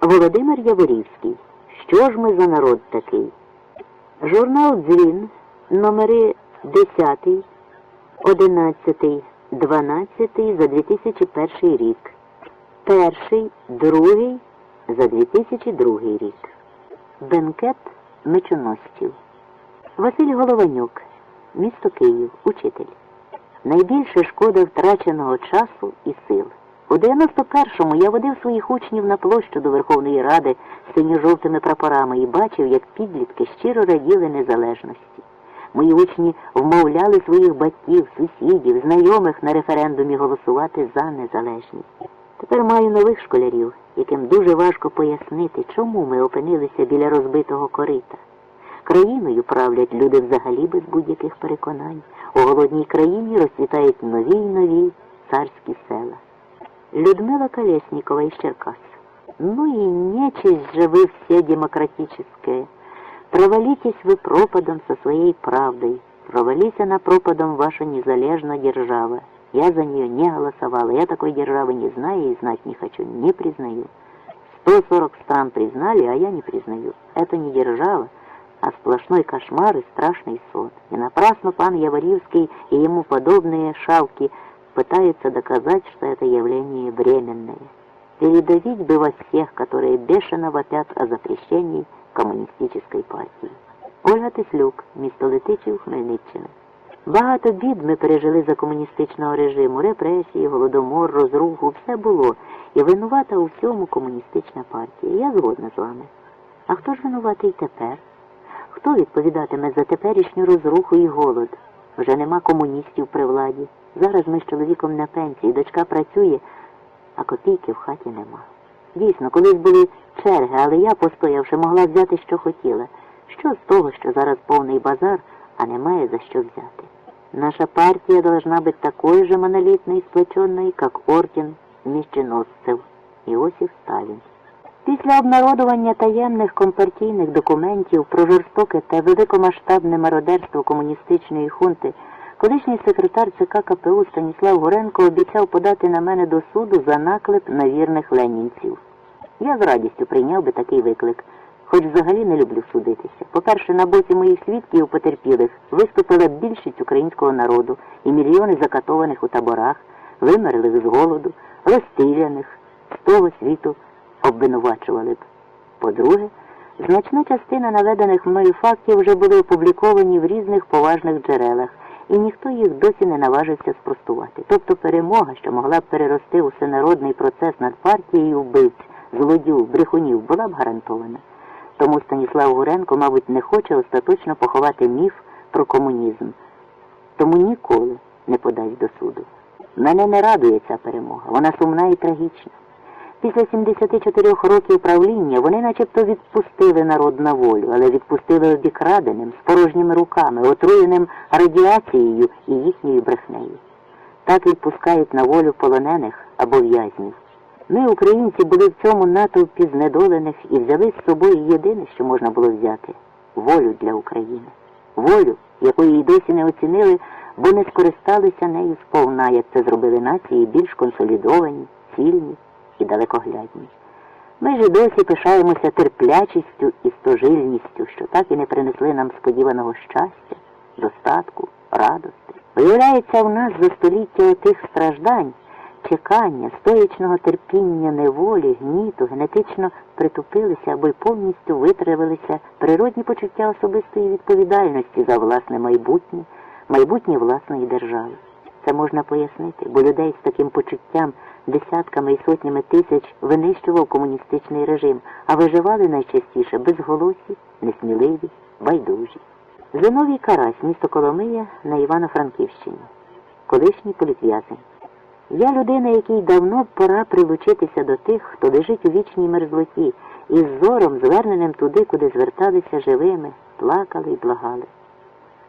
Володимир Яворівський. Що ж ми за народ такий? Журнал Дзвін, номери 10, 11, 12 за 2001 рік. Перший, другий за 2002 рік. Бенкет мечоносців. Василь Голованюк, місто Київ, учитель. Найбільше шкода втраченого часу і сил. У 91-му я водив своїх учнів на площу до Верховної Ради з синьо-жовтими прапорами і бачив, як підлітки щиро раділи незалежності. Мої учні вмовляли своїх батьків, сусідів, знайомих на референдумі голосувати за незалежність. Тепер маю нових школярів, яким дуже важко пояснити, чому ми опинилися біля розбитого корита. Країною правлять люди взагалі без будь-яких переконань. У голодній країні розцвітають нові й нові царські села. Людмила Колеснікова из Черкас. Ну и нечисть же вы все демократическое. Провалитесь вы пропадом со своей правдой. Провались она пропадом ваша незалежная держава. Я за нее не голосовала. Я такой державы не знаю и знать не хочу, не признаю. 140 стран признали, а я не признаю. Это не держава, а сплошной кошмар и страшный сон. И напрасно пан Яворивский и ему подобные шавки пытаются доказать, что это явление временное. Передавить бы вас всех, которые бешено вопят о запрещении комуністичної партії. Ольга Тислюк, місто Летичів, Хмельниччина. Багато бід ми пережили за комуністичного режиму, репресії, голодомор, розруху, все було. І винувата у всьому комуністична партія. Я згодна з вами. А хто ж винуватий тепер? Хто відповідатиме за теперішню розруху і голод? Вже нема комуністів при владі. Зараз ми з чоловіком на пенсії, дочка працює, а копійки в хаті нема. Дійсно, колись були черги, але я, постоявши, могла взяти, що хотіла. Що з того, що зараз повний базар, а немає за що взяти? Наша партия должна быть такой же монолитной и сплоченной, как орден міщеносцев Іосиф Сталін. Після обнародування таємних компартійних документів про жорстоке та великомасштабне мародерство комуністичної хунти колишній секретар ЦК КПУ Станіслав Горенко обіцяв подати на мене до суду за наклеп на вірних ленінців. Я з радістю прийняв би такий виклик, хоч взагалі не люблю судитися. По-перше, на боці моїх свідків потерпілих виступила більшість українського народу і мільйони закатованих у таборах, вимерлих з голоду, розстріляних, з того світу обвинувачували б. По-друге, значна частина наведених мною фактів вже були опубліковані в різних поважних джерелах, і ніхто їх досі не наважився спростувати. Тобто перемога, що могла б перерости у всенародний процес над партією вбивць, злодюг, брехунів, була б гарантована. Тому Станіслав Гуренко, мабуть, не хоче остаточно поховати міф про комунізм. Тому ніколи не подасть до суду. Мене не радує ця перемога, вона сумна і трагічна. Після 74 років правління вони начебто відпустили народ на волю, але відпустили обікраденим, з порожніми руками, отруєним радіацією і їхньою брехнею. Так відпускають на волю полонених або в'язнів. Ми, українці, були в цьому натовпі знедолених і взяли з собою єдине, що можна було взяти волю для України. Волю, якої й досі не оцінили, бо не скористалися нею сповна, як це зробили нації більш консолідовані, сильні і далекоглядні. Ми ж досі пишаємося терплячістю і стожильністю, що так і не принесли нам сподіваного щастя, достатку, радости. Виявляється, в нас за століття отих страждань, чекання, стоячного терпіння неволі, гніту, генетично притупилися або й повністю витравилися природні почуття особистої відповідальності за власне майбутнє, майбутнє власної держави. Це можна пояснити, бо людей з таким почуттям десятками і сотнями тисяч винищував комуністичний режим, а виживали найчастіше безголосі, несміливі, байдужі. Зиновій Карась, місто Коломия на Івано-Франківщині, колишній політв'язень. Я людина, якій давно пора прилучитися до тих, хто лежить у вічній мерзлоті, і з зором, зверненим туди, куди зверталися живими, плакали й благали.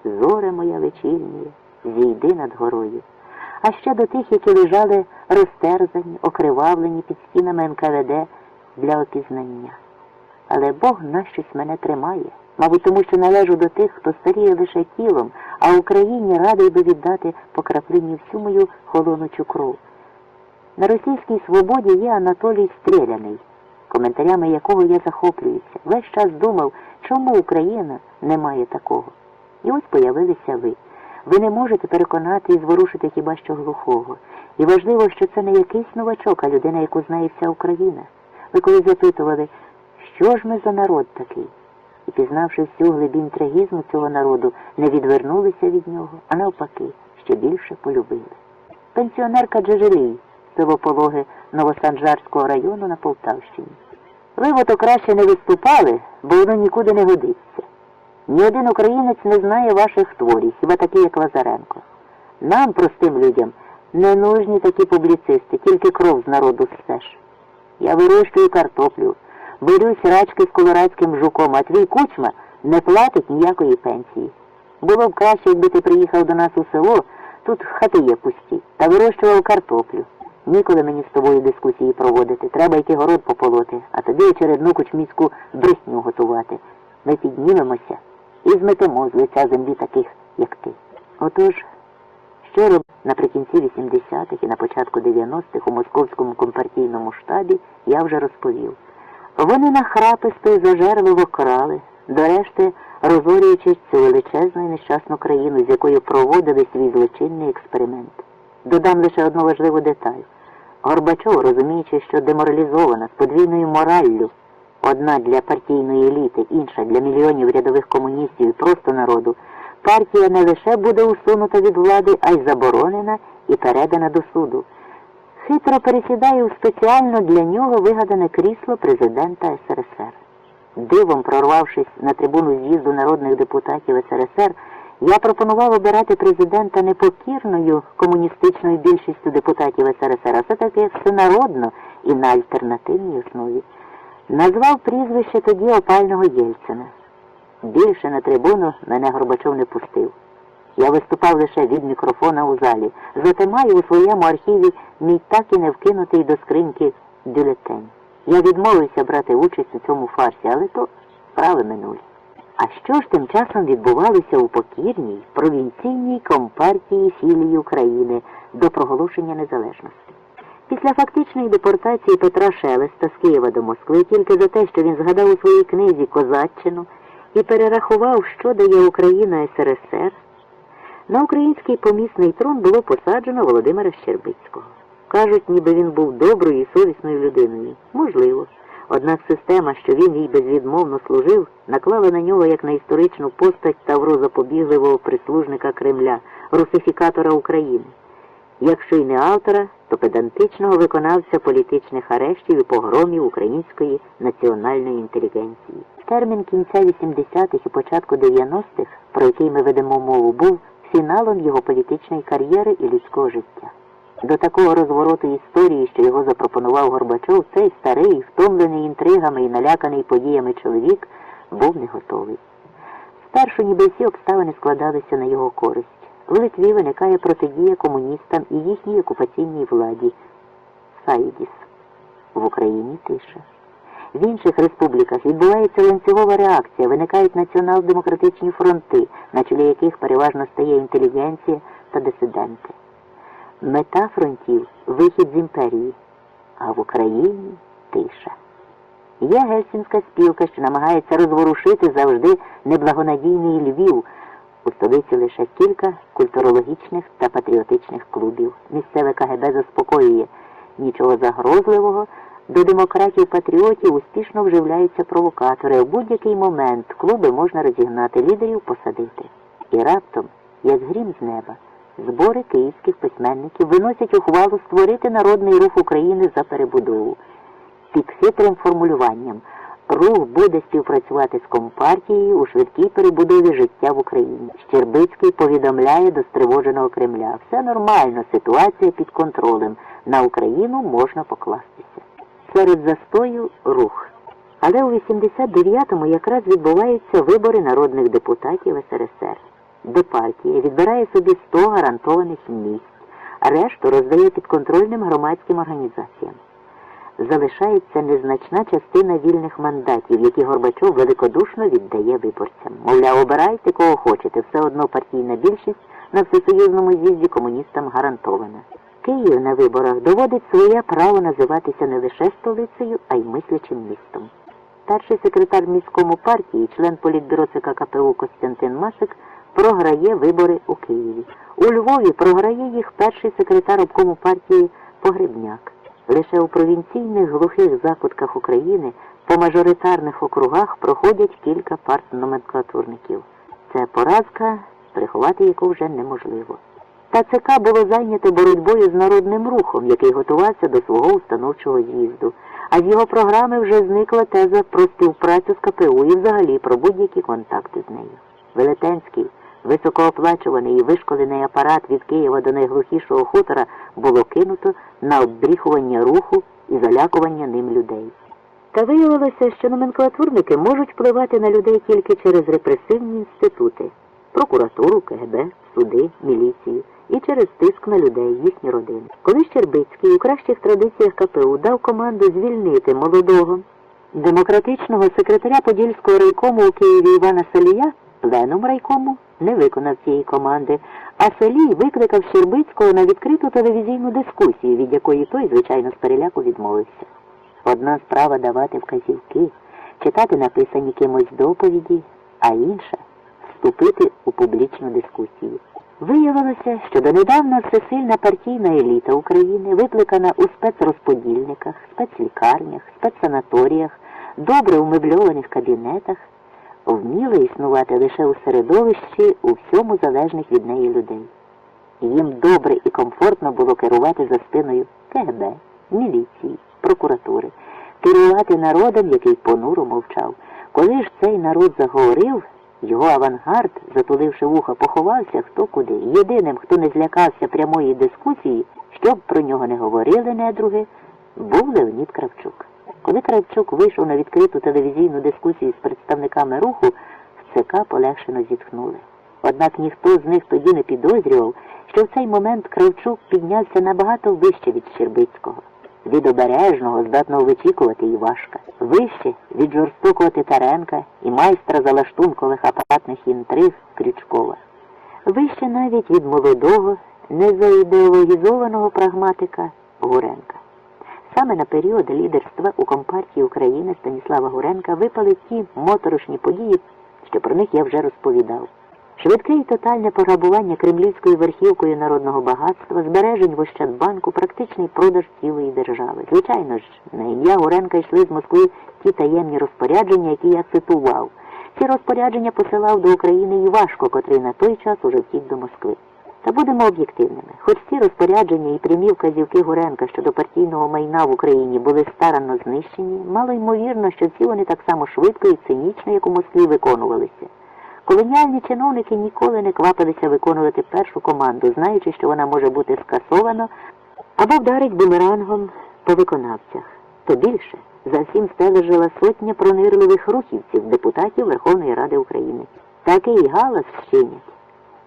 Зоре моя вечірнє, зійди над горою. А ще до тих, які лежали розтерзані, окривавлені під стінами НКВД для опізнання. Але Бог нащось мене тримає, мабуть, тому що належу до тих, хто старіє лише тілом, а Україні радий би віддати по краплині всю мою холонучу кров. На російській свободі є Анатолій Стріляний, коментарями якого я захоплююся. Весь час думав, чому Україна не має такого. І ось появилися ви. Ви не можете переконати і зворушити хіба що глухого. І важливо, що це не якийсь новачок, а людина, яку знає вся Україна. Ви коли запитували, що ж ми за народ такий? І пізнавши всю глибінь трагізму цього народу, не відвернулися від нього, а навпаки, ще більше полюбили. Пенсіонерка Джежелій, село Пологи Новосанжарського району на Полтавщині. Ви ото краще не виступали, бо воно нікуди не годиться. Ні один українець не знає ваших творів, хіба такі, як Лазаренко. Нам, простим людям, не нужні такі публіцисти, тільки кров з народу ссеш. Я вирощую картоплю, борюсь рачки з колорадським жуком, а твій кучма не платить ніякої пенсії. Було б краще, якби ти приїхав до нас у село, тут хати є пусті, та вирощував картоплю. Ніколи мені з тобою дискусії проводити. Треба йти город пополоти, а тобі очередну кучміську брехню готувати. Ми піднімемося і зметемо з лиця землі таких, як ти. Отож, що роб наприкінці 80-х і на початку 90-х у московському компартійному штабі я вже розповів. Вони нахраписто і зажерливо крали, до решти розорюючи цю величезну і нещасну країну, з якою проводили свій злочинний експеримент. Додам лише одну важливу деталь. Горбачов, розуміючи, що деморалізована з подвійною мораллю, одна для партійної еліти, інша для мільйонів рядових комуністів і просто народу, партія не лише буде усунута від влади, а й заборонена і передана до суду. Хитро пересідає у спеціально для нього вигадане крісло президента СРСР. Дивом прорвавшись на трибуну з'їзду народних депутатів СРСР, я пропонував обирати президента не покірною комуністичною більшістю депутатів СРСР, а все-таки всенародно і на альтернативній основі. Назвав прізвище тоді опального Єльцина. Більше на трибуну мене Горбачов не пустив. Я виступав лише від мікрофона у залі, зате маю у своєму архіві мій так і не вкинутий до скриньки бюлетень. Я відмовився брати участь у цьому фарсі, але то справи минулі. А що ж тим часом відбувалося у покірній провінційній компартії філії України до проголошення незалежності? Після фактичної депортації Петра Шелеста з Києва до Москви тільки за те, що він згадав у своїй книзі Козаччину і перерахував, що дає Україна СРСР, на український помісний трон було посаджено Володимира Щербицького. Кажуть, ніби він був доброю і совісною людиною. Можливо. Однак система, що він їй безвідмовно служив, наклала на нього як на історичну постать тавру запобігливого прислужника Кремля, русифікатора України. Якщо й не автора, то педантичного виконавця політичних арештів і погромів української національної інтелігенції. Термін кінця 80-х і початку 90-х, про який ми ведемо мову, був фіналом його політичної кар'єри і людського життя. До такого розвороту історії, що його запропонував Горбачов, цей старий, втомлений інтригами і наляканий подіями чоловік, був не готовий. Спершу ніби всі обставини складалися на його користь. В Литві виникає протидія комуністам і їхній окупаційній владі. Сайдіс. В Україні тиша. В інших республіках відбувається ланцюгова реакція, виникають націонал-демократичні фронти, на чолі яких переважно стає інтелігенція та дисиденти. Мета фронтів вихід з імперії, а в Україні тиша. Є гельсінська спілка, що намагається розворушити завжди неблагонадійний Львів. У столиці лише кілька культурологічних та патріотичних клубів. Місцеве КГБ заспокоює нічого загрозливого. До демократів-патріотів успішно вживляються провокатори. В будь-який момент клуби можна розігнати, лідерів посадити. І раптом, як грім з неба, збори київських письменників виносять ухвалу створити народний рух України за перебудову. Під хитрим формулюванням рух буде співпрацювати з Компартією у швидкій перебудові життя в Україні. Щербицький повідомляє до стривоженого Кремля. Все нормально, ситуація під контролем. На Україну можна покластися. Серед застою рух. Але у 89-му якраз відбуваються вибори народних депутатів СРСР, де партія відбирає собі 100 гарантованих місць, а решту роздає підконтрольним громадським організаціям. Залишається незначна частина вільних мандатів, які Горбачов великодушно віддає виборцям. Мовляв, обирайте кого хочете, все одно партійна більшість на всесоюзному з'їзді комуністам гарантована. Київ на виборах доводить своє право називатися не лише столицею, а й мислячим містом. Перший секретар міському партії, член політбюро ЦК КПУ Костянтин Масик, програє вибори у Києві. У Львові програє їх перший секретар обкому партії Погребняк. Лише у провінційних глухих закутках України по мажоритарних округах проходять кілька партноменклатурників. Це поразка, приховати яку вже неможливо. Та ЦК було зайняте боротьбою з народним рухом, який готувався до свого установчого з'їзду. А з його програми вже зникла теза про співпрацю з КПУ і взагалі про будь-які контакти з нею. Велетенський, високооплачуваний і вишколений апарат від Києва до найглухішого хутора було кинуто на оббріхування руху і залякування ним людей. Та виявилося, що номенклатурники можуть впливати на людей тільки через репресивні інститути прокуратуру, КГБ, суди, міліцію і через тиск на людей, їхні родини. Коли Щербицький у кращих традиціях КПУ дав команду звільнити молодого демократичного секретаря Подільського райкому у Києві Івана Селія, пленум райкому не виконав цієї команди, а Селій викликав Щербицького на відкриту телевізійну дискусію, від якої той, звичайно, з переляку відмовився. Одна справа давати вказівки, читати написані кимось доповіді, а інша вступити у публічну дискусію. Виявилося, що донедавна всесильна партійна еліта України, викликана у спецрозподільниках, спецлікарнях, спецсанаторіях, добре умебльованих кабінетах, вміла існувати лише у середовищі у всьому залежних від неї людей. Їм добре і комфортно було керувати за спиною КГБ, міліції, прокуратури, керувати народом, який понуро мовчав. Коли ж цей народ заговорив, його авангард, затуливши вуха, поховався хто куди. Єдиним, хто не злякався прямої дискусії, щоб про нього не говорили недруги, був Леонід Кравчук. Коли Кравчук вийшов на відкриту телевізійну дискусію з представниками руху, в ЦК полегшено зітхнули. Однак ніхто з них тоді не підозрював, що в цей момент Кравчук піднявся набагато вище від Щербицького. Від обережного, здатного вичікувати Івашка, вище від жорстокого Титаренка і майстра залаштункових апаратних інтриг Крючкова, вище навіть від молодого, незаідеологізованого прагматика Гуренка. Саме на період лідерства у Компартії України Станіслава Гуренка випали ті моторошні події, що про них я вже розповідав. Швидке і тотальне пограбування кремлівською верхівкою народного багатства, збережень в Ощадбанку, практичний продаж цілої держави. Звичайно ж, на ім'я Гуренка йшли з Москви ті таємні розпорядження, які я цитував. Ці розпорядження посилав до України Івашко, котрий на той час уже втік до Москви. Та будемо об'єктивними. Хоч ці розпорядження і прямі вказівки Гуренка щодо партійного майна в Україні були старанно знищені, мало ймовірно, що всі вони так само швидко і цинічно, як у Москві, виконувалися. Колоніальні чиновники ніколи не квапилися виконувати першу команду, знаючи, що вона може бути скасована або вдарить бумерангом по виконавцях. То більше за всім стележила сотня пронирливих рухівців, депутатів Верховної Ради України. Такий галас щинять.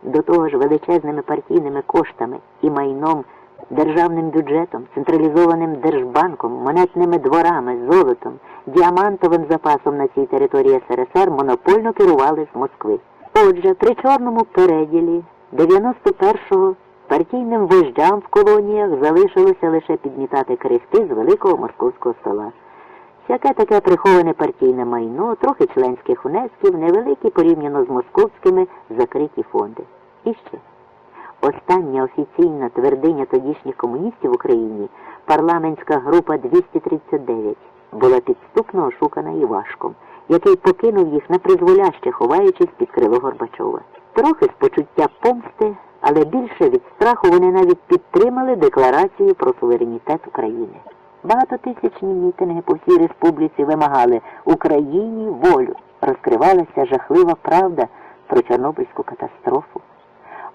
До того ж величезними партійними коштами і майном, державним бюджетом, централізованим держбанком, монетними дворами, золотом, діамантовим запасом на цій території СРСР монопольно керували з Москви. Отже, при чорному переділі 91-го партійним вождям в колоніях залишилося лише підмітати крихти з великого московського стола. Всяке таке приховане партійне майно, трохи членських внесків, невеликі порівняно з московськими закриті фонди. І ще. Остання офіційна твердиня тодішніх комуністів в Україні, парламентська група 239, була підступно ошукана Івашком, який покинув їх непризволяще, ховаючись під крило Горбачова. Трохи з почуття помсти, але більше від страху вони навіть підтримали декларацію про суверенітет України. Багатотисячні мітинги по всій республіці вимагали Україні волю. Розкривалася жахлива правда про Чорнобильську катастрофу.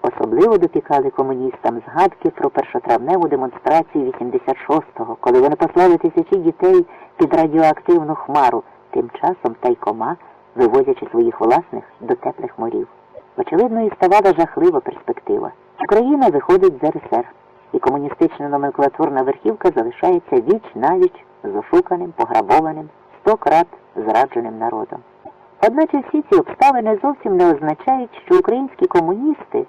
Особливо допікали комуністам згадки про першотравневу демонстрацію 86-го, коли вони послали тисячі дітей під радіоактивну хмару, тим часом тайкома, вивозячи своїх власних до теплих морів. Очевидно, і ставала жахлива перспектива. Україна виходить з РСР, і комуністична номенклатурна верхівка залишається віч навіч з ошуканим, пограбованим, сто крат зрадженим народом. Одначе всі ці обставини зовсім не означають, що українські комуністи,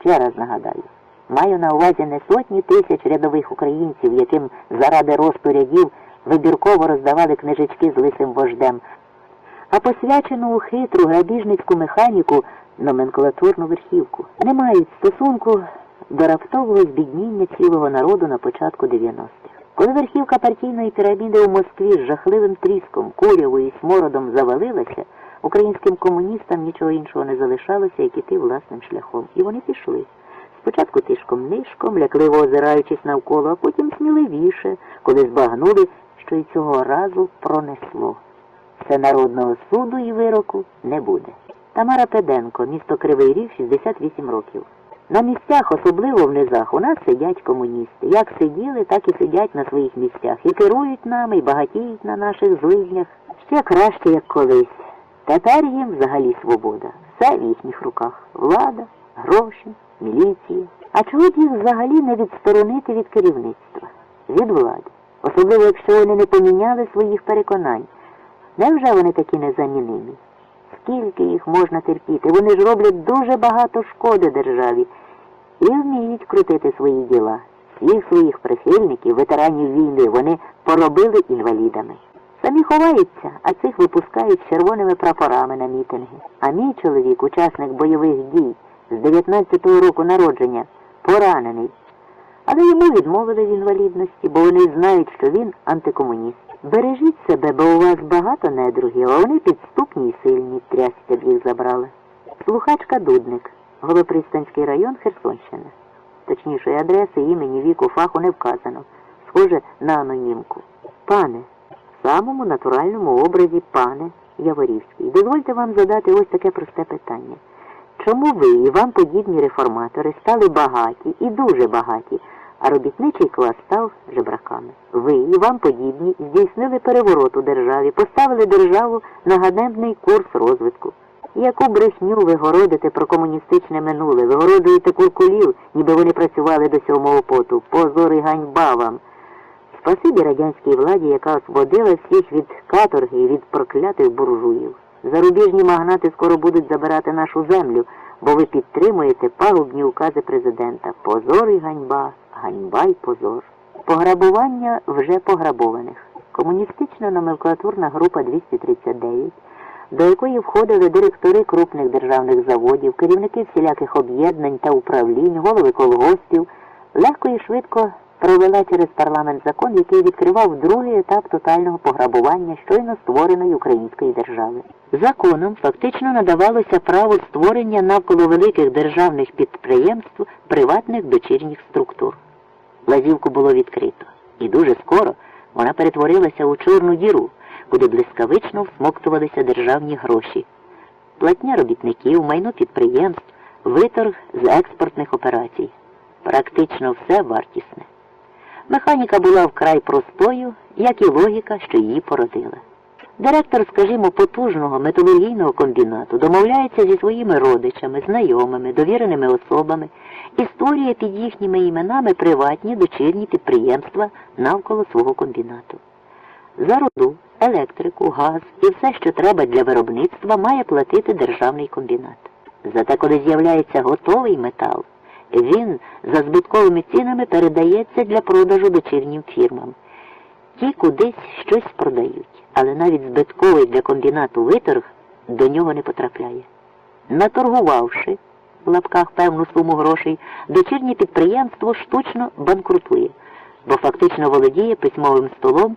ще раз нагадаю, Маю на увазі не сотні тисяч рядових українців, яким заради росту рядів вибірково роздавали книжечки з лисим вождем, а посвячену у хитру грабіжницьку механіку номенклатурну верхівку. Не мають стосунку до раптового збідніння цілого народу на початку 90-х. Коли верхівка партійної піраміди у Москві з жахливим тріском, курявою і смородом завалилася, українським комуністам нічого іншого не залишалося, як іти власним шляхом. І вони пішли. Спочатку тишком нишком, лякливо озираючись навколо, а потім сміливіше, коли збагнули, що й цього разу пронесло. Всенародного суду і вироку не буде. Тамара Педенко, місто Кривий Ріг, 68 років. На місцях, особливо в низах, у нас сидять комуністи. Як сиділи, так і сидять на своїх місцях. І керують нами, і багатіють на наших злиднях. Ще краще, як колись. Тепер їм взагалі свобода. Все в їхніх руках. Влада, гроші, міліція. А чого б їх взагалі не відсторонити від керівництва, від влади? Особливо, якщо вони не поміняли своїх переконань. Невже вони такі незамінимі? Скільки їх можна терпіти? Вони ж роблять дуже багато шкоди державі і вміють крутити свої діла. Всіх своїх прихильників, ветеранів війни, вони поробили інвалідами. Самі ховаються, а цих випускають червоними прапорами на мітинги. А мій чоловік, учасник бойових дій з 19-го року народження, поранений. Але йому відмовили в інвалідності, бо вони знають, що він антикомуніст. Бережіть себе, бо у вас багато недругів, а вони підступні і сильні, трясся б їх забрали. Слухачка Дудник, Голопристанський район Херсонщина. Точнішої адреси, імені, віку, фаху не вказано. Схоже на анонімку. Пане, в самому натуральному образі пане Яворівський. Дозвольте вам задати ось таке просте питання. Чому ви і вам подібні реформатори стали багаті і дуже багаті, а робітничий клас став жебраками? Ви і вам подібні здійснили переворот у державі, поставили державу на ганебний курс розвитку. Яку брехню ви городите про комуністичне минуле, вигороджуєте куркулів, ніби вони працювали до сьомого поту. Позор і ганьба вам. Спасибі радянській владі, яка освободила всіх від каторги і від проклятих буржуїв. Зарубіжні магнати скоро будуть забирати нашу землю, бо ви підтримуєте пагубні укази президента. Позор і ганьба, ганьба й позор. Пограбування вже пограбованих. Комуністична номенклатурна група 239, до якої входили директори крупних державних заводів, керівники всіляких об'єднань та управлінь, голови колгоспів, легко і швидко провела через парламент закон, який відкривав другий етап тотального пограбування щойно створеної української держави. Законом фактично надавалося право створення навколо великих державних підприємств приватних дочірніх структур. Лазівку було відкрито, і дуже скоро вона перетворилася у чорну діру, куди блискавично всмоктувалися державні гроші. Платня робітників, майно підприємств, виторг з експортних операцій. Практично все вартісне. Механіка була вкрай простою, як і логіка, що її породила. Директор, скажімо, потужного металургійного комбінату домовляється зі своїми родичами, знайомими, довіреними особами і створює під їхніми іменами приватні дочірні підприємства навколо свого комбінату. За руду, електрику, газ і все, що треба для виробництва, має платити державний комбінат. Зате, коли з'являється готовий метал, він за збитковими цінами передається для продажу дочірнім фірмам. Ті кудись щось продають, але навіть збитковий для комбінату виторг до нього не потрапляє. Наторгувавши в лапках певну суму грошей, дочірнє підприємство штучно банкрутує, бо фактично володіє письмовим столом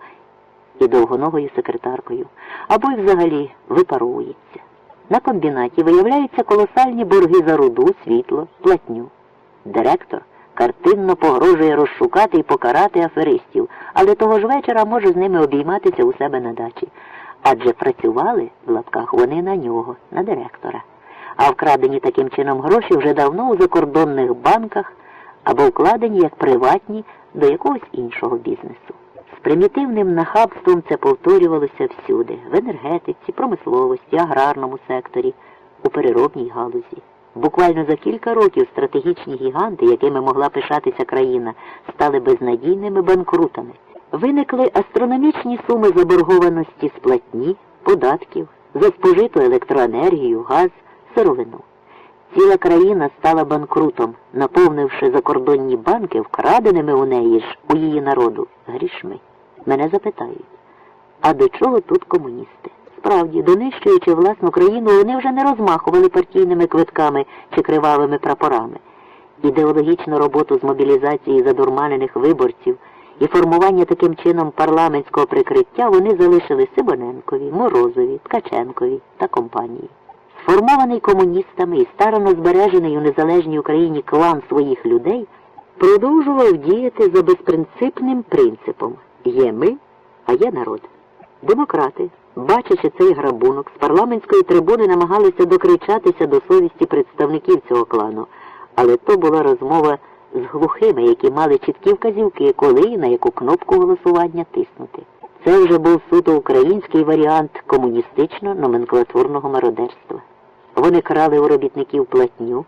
і довгоногою секретаркою, або й взагалі випаровується. На комбінаті виявляються колосальні борги за руду, світло, платню. Директор картинно погрожує розшукати і покарати аферистів, але того ж вечора може з ними обійматися у себе на дачі. Адже працювали в лапках вони на нього, на директора. А вкрадені таким чином гроші вже давно у закордонних банках або вкладені як приватні до якогось іншого бізнесу. З примітивним нахабством це повторювалося всюди в енергетиці, промисловості, аграрному секторі, у переробній галузі. Буквально за кілька років стратегічні гіганти, якими могла пишатися країна, стали безнадійними банкрутами. Виникли астрономічні суми заборгованості з платні, податків, за спожиту електроенергію, газ, сировину. Ціла країна стала банкрутом, наповнивши закордонні банки вкраденими у неї ж, у її народу, грішми. Мене запитають, а до чого тут комуністи? Справді, донищуючи власну країну, вони вже не розмахували партійними квитками чи кривавими прапорами. Ідеологічну роботу з мобілізації задурманених виборців і формування таким чином парламентського прикриття вони залишили Сибоненкові, Морозові, Ткаченкові та компанії. Сформований комуністами і старано збережений у незалежній Україні клан своїх людей продовжував діяти за безпринципним принципом є ми, а є народ. Демократи, бачачи цей грабунок, з парламентської трибуни намагалися докричатися до совісті представників цього клану, але то була розмова з глухими, які мали чіткі вказівки, коли і на яку кнопку голосування тиснути. Це вже був суто український варіант комуністично-номенклатурного мародерства. Вони крали у робітників платню,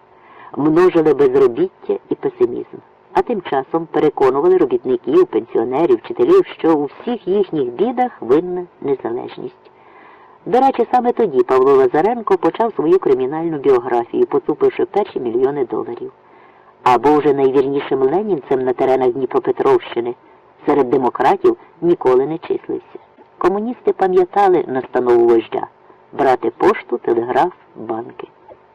множили безробіття і песимізм, тим часом переконували робітників, пенсіонерів, вчителів, що у всіх їхніх бідах винна незалежність. До речі, саме тоді Павло Лазаренко почав свою кримінальну біографію, поцупивши перші мільйони доларів. Або вже найвірнішим ленінцем на теренах Дніпропетровщини серед демократів ніколи не числився. Комуністи пам'ятали настанову вождя брати пошту, телеграф, банки.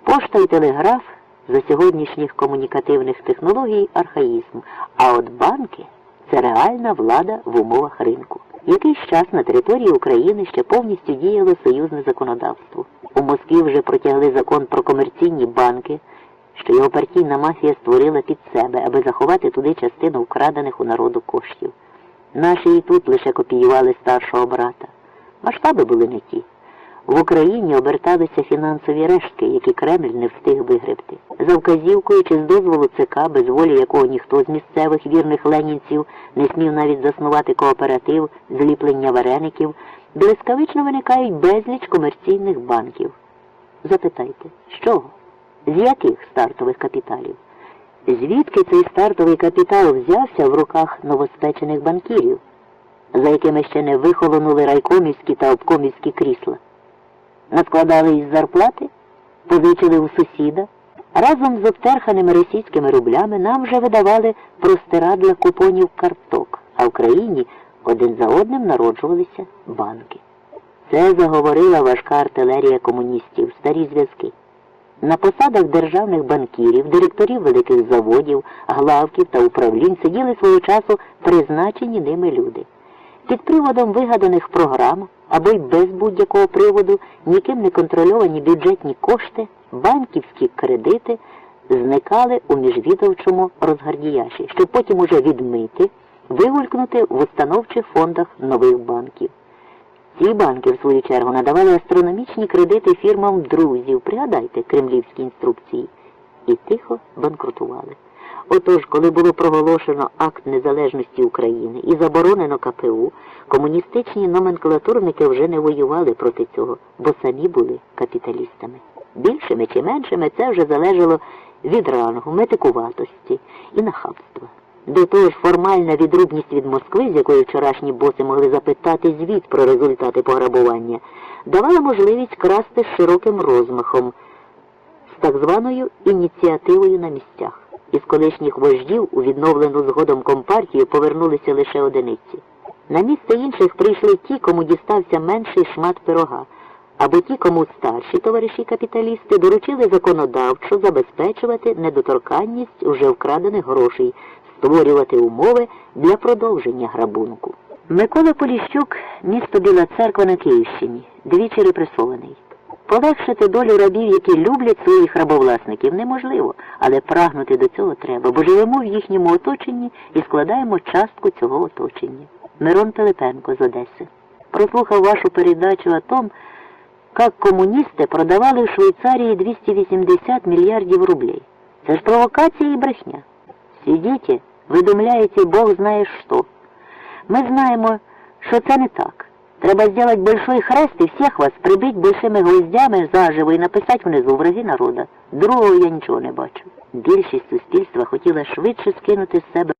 Пошта і телеграф за сьогоднішніх комунікативних технологій архаїзм, а от банки це реальна влада в умовах ринку. Якийсь час на території України ще повністю діяло союзне законодавство. У Москві вже протягли закон про комерційні банки, що його партійна мафія створила під себе, аби заховати туди частину вкрадених у народу коштів. Наші і тут лише копіювали старшого брата. Масштаби були не ті. В Україні оберталися фінансові рештки, які Кремль не встиг вигребти. За вказівкою чи з дозволу ЦК, без волі якого ніхто з місцевих вірних ленінців не смів навіть заснувати кооператив зліплення вареників, блискавично виникають безліч комерційних банків. Запитайте, з чого? З яких стартових капіталів? Звідки цей стартовий капітал взявся в руках новоспечених банкірів, за якими ще не вихолонули райкомівські та обкомівські крісла? Наскладали із зарплати, позичили у сусіда. Разом з обтерханими російськими рублями нам вже видавали простирадла купонів карток, а в країні один за одним народжувалися банки. Це заговорила важка артилерія комуністів, старі зв'язки. На посадах державних банкірів, директорів великих заводів, главків та управлінь сиділи свого часу призначені ними люди. Під приводом вигаданих програм або й без будь-якого приводу ніким не контрольовані бюджетні кошти, банківські кредити зникали у міжвідовчому розгардіяші, щоб потім уже відмити, вигулькнути в установчих фондах нових банків. Ці банки, в свою чергу, надавали астрономічні кредити фірмам друзів, пригадайте кремлівські інструкції, і тихо банкрутували. Отож, коли було проголошено акт незалежності України і заборонено КПУ, комуністичні номенклатурники вже не воювали проти цього, бо самі були капіталістами. Більшими чи меншими це вже залежало від рангу, метикуватості і нахабства. До того ж, формальна відрубність від Москви, з якої вчорашні боси могли запитати звіт про результати пограбування, давала можливість красти з широким розмахом, з так званою ініціативою на місцях. Із колишніх вождів у відновлену згодом компартію повернулися лише одиниці. На місце інших прийшли ті, кому дістався менший шмат пирога, або ті, кому старші товариші капіталісти доручили законодавчо забезпечувати недоторканність уже вкрадених грошей, створювати умови для продовження грабунку. Микола Поліщук, місто Біла Церква на Київщині, двічі репресований. Полегшити долю рабів, які люблять своїх рабовласників, неможливо, але прагнути до цього треба, бо живемо в їхньому оточенні і складаємо частку цього оточення. Мирон Пилипенко з Одеси. Прослухав вашу передачу о том, как комуністи продавали в Швейцарії 280 мільярдів рублей. Це ж провокація і брехня. Сидите, видумляєте Бог знає що. Ми знаємо, що це не так. Треба сделать большой хрест и всех вас прибить большими гвоздями заживо і написати внизу враги народа. Другого я нічого не бачу. Більшість суспільства хотіла швидше скинути з себе